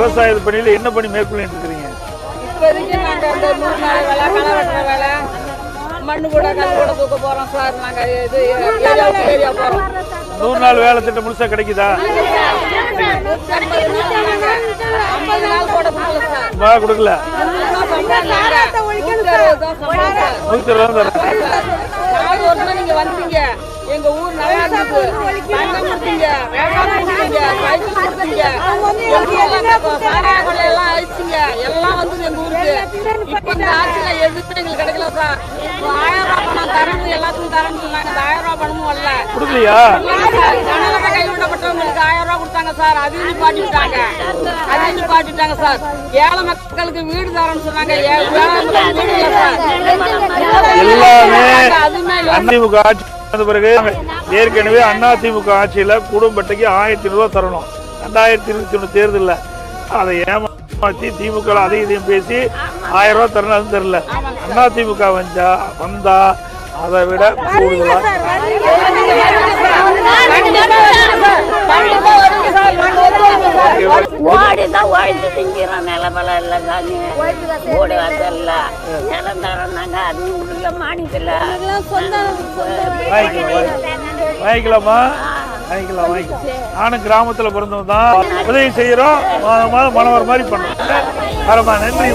விவசாய பணியில என்ன பணி மேற்கொள்ளிட்டு இருக்கிறீங்க? இப்போதைக்கு நூறு நாள் வேலை களை வெட்டுற வேலை. மண்ணு கூட கல் கூட தூக்க போறோம் சார். நாங்க இது ஏரியாவுக்கு ஏரியா போறோம். நூறு நாள் வேலை திட்டம் முழுசா கிடைக்குதா? ஐம்பது நாள் கூட போகல சார். வா கொடுக்கல. சார். இருபது நீங்க வந்தீங்க. எங்க ஊர் நல்லா இருந்தது. கொடுத்தீங்க வியாபாரம் கொடுத்தீங்க சைக்கிள் கொடுத்தீங்க சாராய கொள்ளை எல்லாம் அழிச்சிங்க எல்லாம் வந்து எங்க ஊருக்கு இப்ப இந்த ஆட்சியில எதுவுமே எங்களுக்கு கிடைக்கல சார் ஆயிரம் ரூபாய் பணம் தரணும் எல்லாத்துக்கும் தரணும் சொன்னாங்க. இந்த ஆயிரம் ரூபாய் பணமும் வரல. கொடுக்கலையா? கனவுல கைவிடப்பட்டவங்களுக்கு ஆயிரம் ரூபாய் கொடுத்தாங்க சார். அதையும் நிப்பாட்டிட்டாங்க அதையும் நிப்பாட்டிட்டாங்க சார். ஏழை மக்களுக்கு வீடு தரேன்னு சொன்னாங்க. ஏழை மக்களுக்கு வீடு இல்லை சார். எல்லாமே அதுவுமே வந்த பிறகு ஏற்கனவே அதிமுக ஆட்சியில குடும்பத்தைக்கு ஆயிரத்தி ரூபாய் தரணும். ரெண்டாயிரத்தி இருபத்தி ஒண்ணு தேர்தல்ல. அதை ஏமாத்தி திமுக அதையும் இதையும் பேசி ஆயிரம் ரூபாய் தரணும் அது தெரியல. அதிமுக வந்தா வந்தா அதை விட கூடுதலா ஓடி தான் ஓடிட்டு திங்கிறோம் நிலமெல்லாம் இல்லை சாமி ஓடி வரதில்ல நிலம் தரோம்னாங்க அதுவும் இல்லை மானியத்தில் வாங்கிக்கலாமா வாங்கிக்கலாம் வாங்கிக்கலாம் நானும் கிராமத்துல பிறந்தவன் தான் உதவி செய்யறோம். மாதம் மாதம் மனவர் மாதிரி பண்றோம் வரமா நன்றி.